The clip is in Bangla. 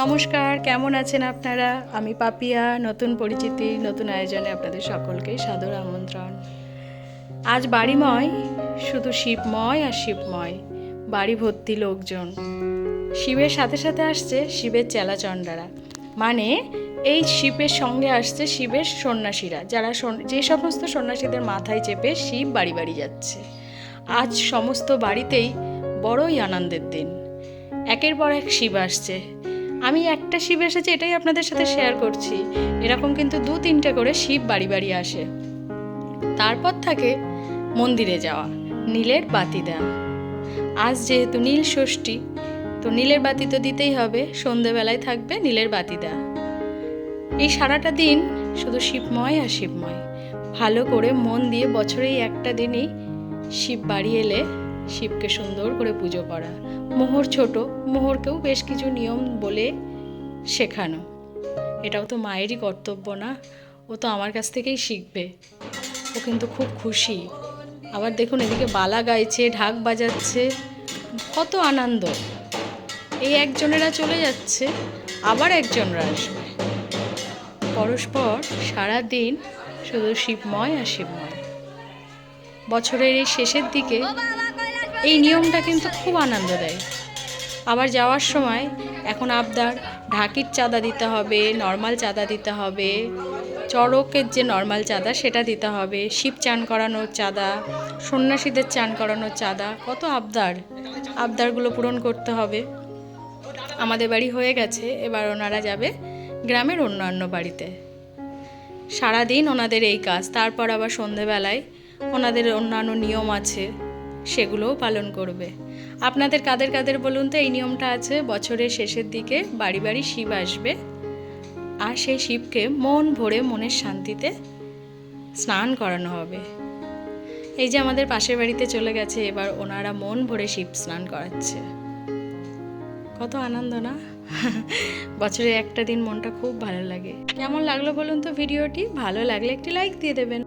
নমস্কার, কেমন আছেন আপনারা? আমি পাপিয়া, নতুন পরিচিতি, নতুন আয়োজনে আপনাদের সকলকে সাদর আমন্ত্রণ। আজ বাড়িময়, শুধু শিবময় আর শিবময়, বাড়ি ভর্তি লোকজন। শিবের সাথে সাথে আসছে শিবের চেলাচণ্ডারা মানে এই শিবের সঙ্গে আসছে শিবের সন্ন্যাসীরা, যারা যে সমস্ত সন্ন্যাসীদের মাথায় চেপে শিব বাড়ি বাড়ি যাচ্ছে। আজ সমস্ত বাড়িতেই বড়ই আনন্দের দিন। একের পর এক শিব আসছে। আমি একটা শিব এসেছে, এটাই আপনাদের সাথে শেয়ার করছি। এরকম কিন্তু দু তিনটে করে শিব বাড়ি বাড়ি আসে। তারপর থাকে মন্দিরে যাওয়া, নীলের বাতি দেওয়া আজ যেহেতু নীল ষষ্ঠী, তো নীলের বাতি তো দিতেই হবে, সন্ধেবেলায় থাকবে নীলের বাতি দেওয়া এই সারাটা দিন শুধু শিবময় আর শিবময়। ভালো করে মন দিয়ে বছরেই একটা দিনই শিব বাড়ি এলে শিবকে সুন্দর করে পুজো করা। মোহর ছোট, মোহরকেও বেশ কিছু নিয়ম বলে শেখানো। এটাও তো মায়েরই কর্তব্য না, ও তো আমার কাছ থেকেই শিখবে। ও কিন্তু খুব খুশি। আবার দেখুন এদিকে বালা গাইছে, ঢাক বাজাচ্ছে, কত আনন্দ। এই একজনেরা চলে যাচ্ছে, আবার একজনরা আসবে। পরস্পর সারা দিন শুধু শিবময় আর শিবময়। বছরের এই শেষের দিকে এই নিয়মটা কিন্তু খুব আনন্দ দেয়। আবার যাওয়ার সময় এখন আবদার, ঢাকির চাঁদা দিতে হবে, নর্মাল চাঁদা দিতে হবে, চড়কের যে নর্মাল চাঁদা সেটা দিতে হবে, শিব চান করানোর চাঁদা, সন্ন্যাসীদের চান করানোর চাঁদা, কত আবদার। আবদারগুলো পূরণ করতে হবে। আমাদের বাড়ি হয়ে গেছে, এবার ওনারা যাবে গ্রামের অন্যান্য বাড়িতে। সারাদিন ওনাদের এই কাজ, তারপর আবার সন্ধেবেলায় ওনাদের অন্যান্য নিয়ম আছে। সেগুলোও পালন করবে। আপনাদের কাদের কাদের বলুন তো, এই নিয়মটা আছে, বছরের শেষের দিকে বাড়ি বাড়ি শিব আসবে, আর সেই শিবকে মন ভরে মনের শান্তিতে স্নান করানো হবে। এই যে আমাদের পাশের বাড়িতে চলে গেছে, এবার ওনারা মন ভরে শিব স্নান করাচ্ছে। কত আনন্দ না? বছরে একটা দিন মনটা খুব ভালো লাগে। কেমন লাগল বলুন তো ভিডিওটি? ভালো লাগলে একটি লাইক দিয়ে দেবেন।